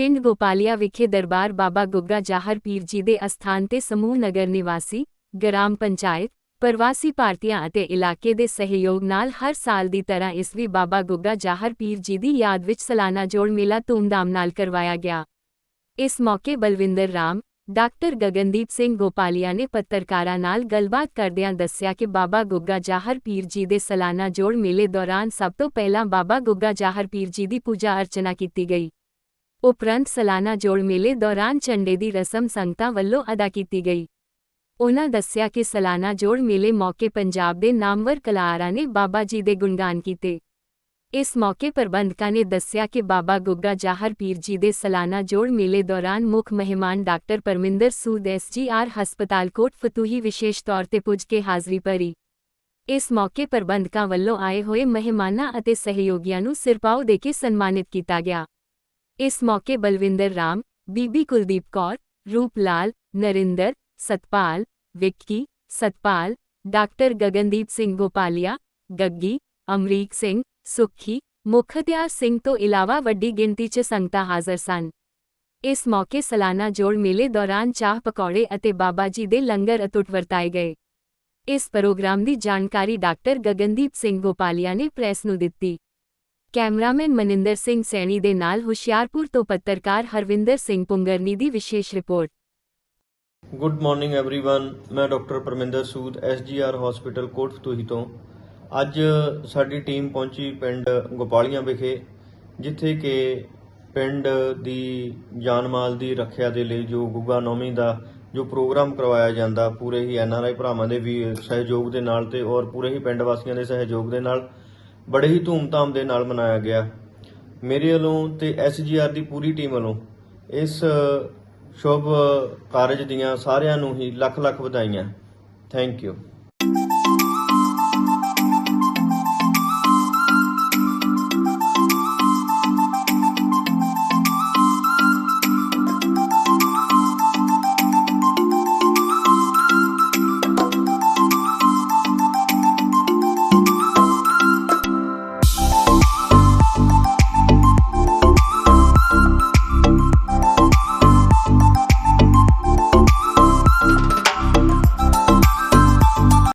ਪਿੰਡ ਗੋਪਾਲੀਆ ਵਿਖੇ ਦਰਬਾਰ ਬਾਬਾ ਗੁੱਗਾ ਜਾਹਰ ਪੀਰ ਜੀ ਦੇ ਅਸਥਾਨ ਤੇ ਸਮੂਹ ਨਗਰ ਨਿਵਾਸੀ, ਗ੍ਰਾਮ ਪੰਚਾਇਤ, ਪ੍ਰਵਾਸੀ ਭਾਰਤੀਆਂ ਅਤੇ ਇਲਾਕੇ ਦੇ ਸਹਿਯੋਗ ਨਾਲ ਹਰ ਸਾਲ ਦੀ ਤਰ੍ਹਾਂ ਇਸ ਵੀ ਬਾਬਾ ਗੁੱਗਾ ਜਾਹਰ ਪੀਰ ਜੀ ਦੀ ਯਾਦ ਵਿੱਚ ਸਾਲਾਨਾ ਜੋੜ ਮੇਲਾ ਧੂਮਧਾਮ ਨਾਲ ਕਰਵਾਇਆ ਗਿਆ। ਇਸ ਮੌਕੇ ਬਲਵਿੰਦਰ ਰਾਮ, ਡਾਕਟਰ ਗਗਨਦੀਪ ਸਿੰਘ ਗੋਪਾਲੀਆ ਨੇ ਪੱਤਰਕਾਰਾਂ ਨਾਲ ਗੱਲਬਾਤ ਕਰਦਿਆਂ ਦੱਸਿਆ ਕਿ ਬਾਬਾ ਗੁੱਗਾ ਜਾਹਰ ਪੀਰ ਜੀ ਦੇ ਸਾਲਾਨਾ ਜੋੜ ਮੇਲੇ ਦੌਰਾਨ ਸਭ ਤੋਂ ਪਹਿਲਾਂ ਬਾਬਾ ਗੁੱਗਾ ਜਾਹਰ ਪੀਰ ਜੀ ਦੀ ਪੂਜਾ ਅਰਚਨਾ ਕੀਤੀ ਗਈ। ਉਪਰੰਤ ਸਾਲਾਨਾ ਜੋੜ ਮੇਲੇ ਦੌਰਾਨ ਝੰਡੇ ਦੀ ਰਸਮ ਸੰਗਤਾਂ ਵੱਲੋਂ ਅਦਾ ਕੀਤੀ ਗਈ। ਉਨ੍ਹਾਂ ਦੱਸਿਆ ਕਿ ਸਾਲਾਨਾ ਜੋੜ ਮੇਲੇ ਮੌਕੇ ਪੰਜਾਬ ਦੇ ਨਾਮਵਰ ਕਲਾਕਾਰਾਂ ਨੇ ਬਾਬਾ ਜੀ ਦੇ ਗੁਣਗਾਨ ਕੀਤੇ। ਇਸ ਮੌਕੇ ਪ੍ਰਬੰਧਕਾਂ ਨੇ ਦੱਸਿਆ ਕਿ ਬਾਬਾ ਗੁੱਗਾ ਜਾਹਰ ਪੀਰ ਜੀ ਦੇ ਸਾਲਾਨਾ ਜੋੜ ਮੇਲੇ ਦੌਰਾਨ ਮੁੱਖ ਮਹਿਮਾਨ ਡਾਕਟਰ ਪਰਮਿੰਦਰ ਸੂਦ ਐਸਜੀਆਰ ਹਸਪਤਾਲ ਕੋਟ ਫਤੂਹੀ ਵਿਸ਼ੇਸ਼ ਤੌਰ ਤੇ ਪੁੱਜ ਕੇ ਹਾਜ਼ਰੀ ਭਰੀ। ਇਸ ਮੌਕੇ ਪ੍ਰਬੰਧਕਾਂ ਵੱਲੋਂ ਆਏ ਹੋਏ ਮਹਿਮਾਨਾਂ ਅਤੇ ਸਹਿਯੋਗੀਆਂ ਨੂੰ ਸਿਰਪਾਓ ਦੇ ਕੇ ਸਨਮਾਨਿਤ ਕੀਤਾ ਗਿਆ। ਇਸ ਮੌਕੇ ਬਲਵਿੰਦਰ ਰਾਮ, ਬੀਬੀ ਕੁਲਦੀਪ ਕੌਰ, ਰੂਪ ਲਾਲ, ਨਰਿੰਦਰ, ਸਤਪਾਲ, ਵਿੱਕੀ, ਸਤਪਾਲ, ਡਾਕਟਰ ਗਗਨਦੀਪ ਸਿੰਘ ਗੋਪਾਲੀਆ, ਗੱਗੀ, ਅਮਰੀਕ ਸਿੰਘ, ਸੁੱਖੀ, ਮੁਖਤਿਆਰ ਸਿੰਘ ਤੋਂ ਇਲਾਵਾ ਵੱਡੀ ਗਿਣਤੀ 'ਚ ਸੰਗਤਾਂ ਹਾਜ਼ਰ ਸਨ। ਇਸ ਮੌਕੇ ਸਾਲਾਨਾ ਜੋੜ ਮੇਲੇ ਦੌਰਾਨ ਚਾਹ ਪਕੌੜੇ ਅਤੇ ਬਾਬਾ ਜੀ ਦੇ ਲੰਗਰ ਅਤੁੱਟ ਵਰਤਾਏ ਗਏ। ਇਸ ਪ੍ਰੋਗਰਾਮ ਦੀ ਜਾਣਕਾਰੀ ਡਾਕਟਰ ਗਗਨਦੀਪ ਸਿੰਘ ਗੋਪਾਲੀਆ ਨੇ ਪ੍ਰੈਸ ਨੂੰ ਦਿੱਤੀ। ਕੈਮਰਾਮੈਨ ਮਨਿੰਦਰ ਸਿੰਘ ਸੈਣੀ ਦੇ ਨਾਲ ਹੁਸ਼ਿਆਰਪੁਰ ਤੋਂ ਪੱਤਰਕਾਰ ਹਰਵਿੰਦਰ ਸਿੰਘ ਪੁੰਗਰਨੀ ਦੀ ਵਿਸ਼ੇਸ਼ ਰਿਪੋਰਟ ਗੁੱਡ ਮਾਰਨਿੰਗ एवरीवन ਮੈਂ doctor Parminder Sood SGR hospital Kotfatuhi ਤੋਂ ਅੱਜ ਸਾਡੀ ਟੀਮ ਪਹੁੰਚੀ ਪਿੰਡ ਗੋਪਾਲੀਆਂ ਵਿਖੇ ਜਿੱਥੇ ਕਿ ਪਿੰਡ ਦੀ ਜਾਨ ਮਾਲ ਦੀ ਰੱਖਿਆ ਦੇ ਲਈ ਜੋ ਗੁੱਗਾ ਨੌਮੀ ਦਾ ਜੋ ਪ੍ਰੋਗਰਾਮ ਕਰਵਾਇਆ ਜਾਂਦਾ ਪੂਰੇ ਹੀ ਐਨਆਰਆਈ ਭਰਾਵਾਂ ਦੇ ਵੀ ਸਹਿਯੋਗ ਦੇ ਨਾਲ ਤੇ ਔਰ ਪੂਰੇ ਹੀ ਪਿੰਡ ਵਾਸੀਆਂ ਦੇ ਸਹਿਯੋਗ ਦੇ ਨਾਲ ਬੜੇ ਹੀ ਧੂਮਧਾਮ ਦੇ ਨਾਲ ਮਨਾਇਆ ਗਿਆ। ਮੇਰੇ ਵੱਲੋਂ ਤੇ ਐਸਜੀਆਰ ਦੀ ਪੂਰੀ ਟੀਮ ਵੱਲੋਂ ਇਸ ਸ਼ੁਭ ਕਾਰਜ ਦੀਆਂ ਸਾਰਿਆਂ ਨੂੰ ਹੀ ਲੱਖ ਲੱਖ ਵਧਾਈਆਂ। Thank you